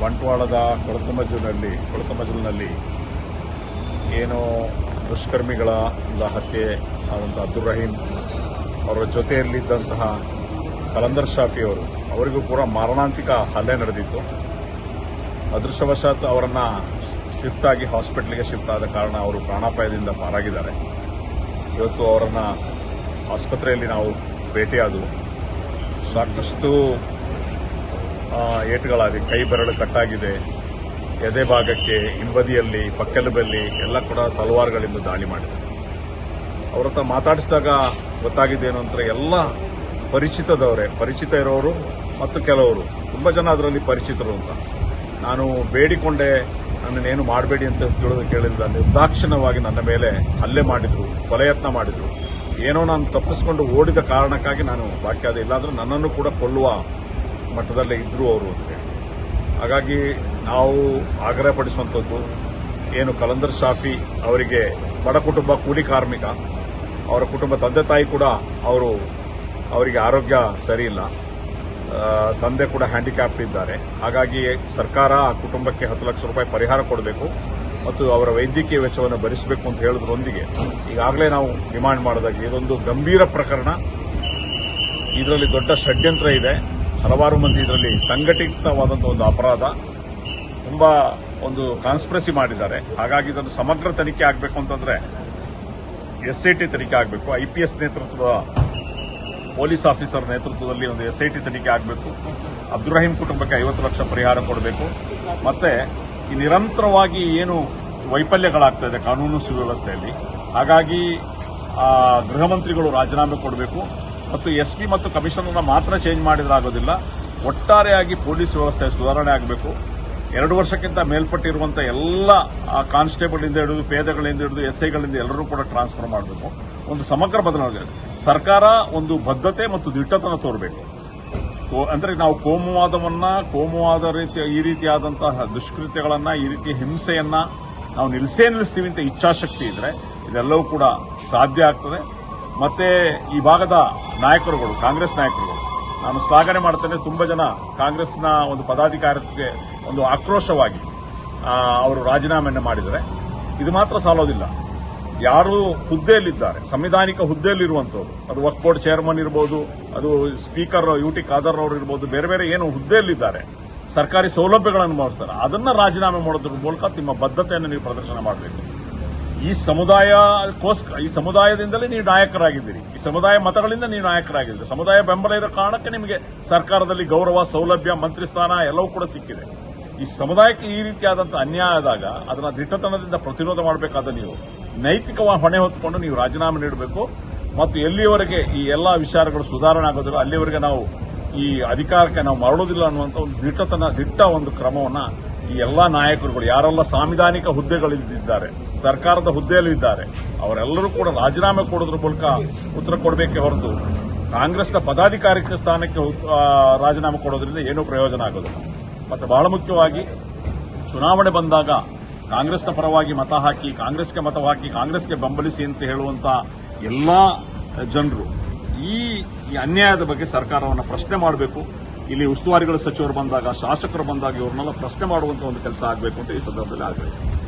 ಬಂಟ್ವಾಳದ ಕೊಳತಮಜುನಲ್ಲಿ ಕೊಳತಮಜಲಿನಲ್ಲಿ ಏನು ದುಷ್ಕರ್ಮಿಗಳ ಹತ್ಯೆ ಆದಂಥ ಅಬ್ದುಲ್ ರಹೀಂ ಅವರ ಜೊತೆಯಲ್ಲಿದ್ದಂತಹ ಕಲಂದರ್ ಶಾಫಿ ಅವರು, ಅವರಿಗೂ ಕೂಡ ಮಾರಣಾಂತಿಕ ಹಲ್ಲೆ ನಡೆದಿತ್ತು. ಅದೃಷ್ಟವಶಾತ್ ಅವರನ್ನು ಶಿಫ್ಟ್ ಆಗಿ ಹಾಸ್ಪಿಟ್ಲಿಗೆ ಶಿಫ್ಟ್ ಆದ ಕಾರಣ ಅವರು ಪ್ರಾಣಾಪಾಯದಿಂದ ಪಾರಾಗಿದ್ದಾರೆ. ಇವತ್ತು ಅವರನ್ನು ಆಸ್ಪತ್ರೆಯಲ್ಲಿ ನಾವು ಭೇಟಿಯಾದವು. ಸಾಕಷ್ಟು ಏಟುಗಳಾಗಿ ಕೈ ಬೆರಳು ಕಟ್ಟಾಗಿದೆ. ಎದೆ ಭಾಗಕ್ಕೆ ಹಿಂಬದಿಯಲ್ಲಿ, ಪಕ್ಕೆಲುಬಲ್ಲಿ ಎಲ್ಲ ಕೂಡ ತಲವಾರುಗಳಿಂದ ದಾಳಿ ಮಾಡಿದೆ. ಅವ್ರ ಹತ್ರ ಮಾತಾಡಿಸಿದಾಗ ಗೊತ್ತಾಗಿದ್ದೇನು ಅಂದ್ರೆ ಎಲ್ಲ ಪರಿಚಿತದವರೇ. ಪರಿಚಿತ ಇರೋರು ಮತ್ತು ಕೆಲವರು. ತುಂಬ ಜನ ಅದರಲ್ಲಿ ಪರಿಚಿತರು ಅಂತ. ನಾನು ಬೇಡಿಕೊಂಡೆ ನನ್ನನ್ನೇನು ಮಾಡಬೇಡಿ ಅಂತ ತಿಳಿದು ಕೇಳಿಲ್ಲ. ನಿರ್ದಾಕ್ಷಿಣ್ಯವಾಗಿ ನನ್ನ ಮೇಲೆ ಹಲ್ಲೆ ಮಾಡಿದ್ರು ಕೊಲೆಯತ್ನ ಮಾಡಿದ್ರು. ಏನೋ ನಾನು ತಪ್ಪಿಸ್ಕೊಂಡು ಓಡಿದ ಕಾರಣಕ್ಕಾಗಿ ನಾನು ಬಾಕಿ ಆದ ಇಲ್ಲಾಂದ್ರೆ ನನ್ನನ್ನು ಕೂಡ ಕೊಲ್ಲುವ ಮಟ್ಟದಲ್ಲೇ ಇದ್ರು ಅವರು ಅಂತ ಹಾಗಾಗಿ ನಾವು ಆಗ್ರಹಪಡಿಸುವಂಥದ್ದು ಏನು ಕಲಂದರ್ ಶಾಫಿ ಅವರಿಗೆ ಬಡ ಕುಟುಂಬ ಕೂಲಿ ಕಾರ್ಮಿಕ, ಅವರ ಕುಟುಂಬ ತಂದೆ ತಾಯಿ ಕೂಡ ಅವರು ಅವರಿಗೆ ಆರೋಗ್ಯ ಸರಿಯಿಲ್ಲ ತಂದೆ ಕೂಡ ಹ್ಯಾಂಡಿಕ್ಯಾಪ್ಡ್ ಇದ್ದಾರೆ. ಹಾಗಾಗಿ ಸರ್ಕಾರ ಆ ಕುಟುಂಬಕ್ಕೆ ಹತ್ತು ಲಕ್ಷ ರೂಪಾಯಿ ಪರಿಹಾರ ಕೊಡಬೇಕು ಮತ್ತು ಅವರ ವೈದ್ಯಕೀಯ ವೆಚ್ಚವನ್ನು ಭರಿಸಬೇಕು ಅಂತ ಹೇಳೋದ್ರೊಂದಿಗೆ ಈಗಾಗಲೇ ನಾವು ಡಿಮಾಂಡ್ ಮಾಡಿದಾಗ ಇದೊಂದು ಗಂಭೀರ ಪ್ರಕರಣ. ಇದರಲ್ಲಿ ದೊಡ್ಡ ಷಡ್ಯಂತ್ರ ಇದೆ. ಹಲವಾರು ಮಂದಿ ಇದರಲ್ಲಿ ಸಂಘಟಿತವಾದಂಥ ಒಂದು ಅಪರಾಧ ತುಂಬಾ ಒಂದು ಕಾನ್ಸ್ಪಿರಸಿ ಮಾಡಿದ್ದಾರೆ. ಹಾಗಾಗಿ ಇದನ್ನು ಸಮಗ್ರ ತನಿಖೆ ಆಗಬೇಕು ಅಂತಂದ್ರೆ ಎಸ್ಐಟಿ ತನಿಖೆ ಆಗಬೇಕು. ಐಪಿಎಸ್ ನೇತೃತ್ವದ ಪೊಲೀಸ್ ಆಫೀಸರ್ ನೇತೃತ್ವದಲ್ಲಿ ಒಂದು ಎಸ್ಐಟಿ ತನಿಖೆ ಆಗಬೇಕು. ಅಬ್ದುರಹೀಂ ಕುಟುಂಬಕ್ಕೆ ಐವತ್ತು ಲಕ್ಷ ಪರಿಹಾರ ಕೊಡಬೇಕು. ಮತ್ತೆ ಈ ನಿರಂತರವಾಗಿ ಏನು ವೈಫಲ್ಯಗಳಾಗ್ತಾ ಇದೆ ಕಾನೂನು ಸುವ್ಯವಸ್ಥೆಯಲ್ಲಿ, ಹಾಗಾಗಿ ಗೃಹ ಮಂತ್ರಿಗಳು ರಾಜೀನಾಮೆ ಕೊಡಬೇಕು. ಮತ್ತು ಎಸ್ ಪಿ ಮತ್ತು ಕಮಿಷನರ್ನ ಮಾತ್ರ ಚೇಂಜ್ ಮಾಡಿದ್ರೆ ಆಗೋದಿಲ್ಲ. ಒಟ್ಟಾರೆಯಾಗಿ ಪೊಲೀಸ್ ವ್ಯವಸ್ಥೆ ಸುಧಾರಣೆ ಆಗಬೇಕು. ಎರಡು ವರ್ಷಕ್ಕಿಂತ ಮೇಲ್ಪಟ್ಟಿರುವಂತಹ ಎಲ್ಲ ಕಾನ್ಸ್ಟೇಬಲ್ ಇಂದ ಹಿಡಿದು, ಪೇದೆಗಳಿಂದ ಹಿಡಿದು, ಎಸ್ಐಗಳಿಂದ ಎಲ್ಲರೂ ಕೂಡ ಟ್ರಾನ್ಸ್ಫರ್ ಮಾಡಬೇಕು. ಒಂದು ಸಮಗ್ರ ಬದಲಾವಣೆ. ಸರ್ಕಾರ ಒಂದು ಬದ್ಧತೆ ಮತ್ತು ದಿಟ್ಟತನ ತೋರಬೇಕು. ಅಂದ್ರೆ ನಾವು ಕೋಮುವಾದವನ್ನು, ಕೋಮುವಾದ ರೀತಿಯ ಈ ರೀತಿಯಾದಂತಹ ದುಷ್ಕೃತ್ಯಗಳನ್ನು, ಈ ರೀತಿಯ ಹಿಂಸೆಯನ್ನು ನಾವು ನಿಲ್ಲಿಸೇ ನಿಲ್ಲಿಸ್ತೀವಿ ಅಂತ ಇಚ್ಛಾಶಕ್ತಿ ಇದ್ದರೆ ಇದೆಲ್ಲವೂ ಕೂಡ ಸಾಧ್ಯ ಆಗ್ತದೆ. ಮತ್ತೆ ಈ ಭಾಗದ ನಾಯಕರುಗಳು, ಕಾಂಗ್ರೆಸ್ ನಾಯಕರುಗಳು. ನಾನು ಶ್ಲಾಘನೆ ಮಾಡ್ತೇನೆ, ತುಂಬಾ ಜನ ಕಾಂಗ್ರೆಸ್ನ ಒಂದು ಪದಾಧಿಕಾರಕ್ಕೆ ಒಂದು ಆಕ್ರೋಶವಾಗಿ ಅವರು ರಾಜೀನಾಮೆಯನ್ನು ಮಾಡಿದರೆ ಇದು ಮಾತ್ರ ಸಾಲೋದಿಲ್ಲ. ಯಾರು ಹುದ್ದೆಯಲ್ಲಿದ್ದಾರೆ, ಸಂವಿಧಾನಿಕ ಹುದ್ದೆಯಲ್ಲಿರುವಂಥವ್ರು, ಅದು ವಕ್ ಬೋರ್ಡ್ ಚೇರ್ಮನ್ ಇರ್ಬೋದು, ಅದು ಸ್ಪೀಕರ್ ಯು ಟಿ ಖಾದರ್ ಅವರು ಇರ್ಬೋದು, ಬೇರೆ ಬೇರೆ ಏನು ಹುದ್ದೆಯಲ್ಲಿದ್ದಾರೆ, ಸರ್ಕಾರಿ ಸೌಲಭ್ಯಗಳನ್ನು ಅನುಭವಿಸ್ತಾರೆ ಅದನ್ನು ರಾಜೀನಾಮೆ ಮಾಡೋದ್ರ ಮೂಲಕ ನಿಮ್ಮ ಬದ್ಧತೆಯನ್ನು ನೀವು ಪ್ರದರ್ಶನ ಮಾಡಬೇಕು. ಈ ಸಮುದಾಯಕ್ಕೋಸ್ಕರ ಈ ಸಮುದಾಯದಿಂದಲೇ ನೀವು ನಾಯಕರಾಗಿದ್ದೀರಿ. ಈ ಸಮುದಾಯ ಮತಗಳಿಂದ ನೀವು ನಾಯಕರಾಗಿದ್ದೀರಿ. ಸಮುದಾಯ ಬೆಂಬಲ ಇರೋ ಕಾರಣಕ್ಕೆ ನಿಮಗೆ ಸರ್ಕಾರದಲ್ಲಿ ಗೌರವ, ಸೌಲಭ್ಯ ಮಂತ್ರಿ ಸ್ಥಾನ ಎಲ್ಲವೂ ಕೂಡ ಸಿಕ್ಕಿದೆ. ಈ ಸಮುದಾಯಕ್ಕೆ ಈ ರೀತಿಯಾದಂತಹ ಅನ್ಯಾಯ ಆದಾಗ ಅದನ್ನ ದಿಟ್ಟತನದಿಂದ ಪ್ರತಿರೋಧ ಮಾಡಬೇಕಾದ ನೀವು ನೈತಿಕವಾಗಿ ಹೊಣೆ ಹೊತ್ತುಕೊಂಡು ನೀವು ರಾಜೀನಾಮೆ ನೀಡಬೇಕು. ಮತ್ತು ಎಲ್ಲಿಯವರೆಗೆ ಈ ಎಲ್ಲ ವಿಚಾರಗಳು ಸುಧಾರಣೆ ಆಗೋದಿಲ್ಲ, ಅಲ್ಲಿವರೆಗೆ ನಾವು ಈ ಅಧಿಕಾರಕ್ಕೆ ನಾವು ಮರಳೋದಿಲ್ಲ ಅನ್ನುವಂಥ ಒಂದು ದಿಟ್ಟತನ, ದಿಟ್ಟ ಒಂದು ಕ್ರಮವನ್ನ ಈ ಎಲ್ಲ ನಾಯಕರುಗಳು, ಯಾರೆಲ್ಲ ಸಾಂವಿಧಾನಿಕ ಹುದ್ದೆಗಳಿದ್ದಾರೆ ಸರ್ಕಾರದ ಹುದ್ದೆಯಲ್ಲಿದ್ದಾರೆ, ಅವರೆಲ್ಲರೂ ಕೂಡ ರಾಜೀನಾಮೆ ಕೊಡೋದ್ರ ಮೂಲಕ ಉತ್ತರ ಕೊಡಬೇಕೇ ಹೊರತು ಕಾಂಗ್ರೆಸ್ನ ಪದಾಧಿಕಾರಿಕ ಸ್ಥಾನಕ್ಕೆ ರಾಜೀನಾಮೆ ಕೊಡೋದ್ರಿಂದ ಏನೂ ಪ್ರಯೋಜನ ಆಗೋದಿಲ್ಲ. ಮತ್ತು ಬಹಳ ಮುಖ್ಯವಾಗಿ, ಚುನಾವಣೆ ಬಂದಾಗ ಕಾಂಗ್ರೆಸ್ನ ಪರವಾಗಿ ಮತ ಹಾಕಿ, ಕಾಂಗ್ರೆಸ್ಗೆ ಮತ ಹಾಕಿ, ಕಾಂಗ್ರೆಸ್ಗೆ ಬೆಂಬಲಿಸಿ ಅಂತ ಹೇಳುವಂಥ ಎಲ್ಲ ಜನರು ಈ ಈ ಅನ್ಯಾಯದ ಬಗ್ಗೆ ಸರ್ಕಾರವನ್ನು ಪ್ರಶ್ನೆ ಮಾಡಬೇಕು. ಇಲ್ಲಿ ಉಸ್ತುವಾರಿಗಳ ಸಚಿವರು ಬಂದಾಗ, ಶಾಸಕರು ಬಂದಾಗ ಇವ್ರನ್ನೆಲ್ಲ ಪ್ರಶ್ನೆ ಮಾಡುವಂತ ಒಂದು ಕೆಲಸ ಆಗಬೇಕು ಅಂತ ಈ ಸಂದರ್ಭದಲ್ಲಿ ಆಗ್ರಹಿಸ್ತೀನಿ.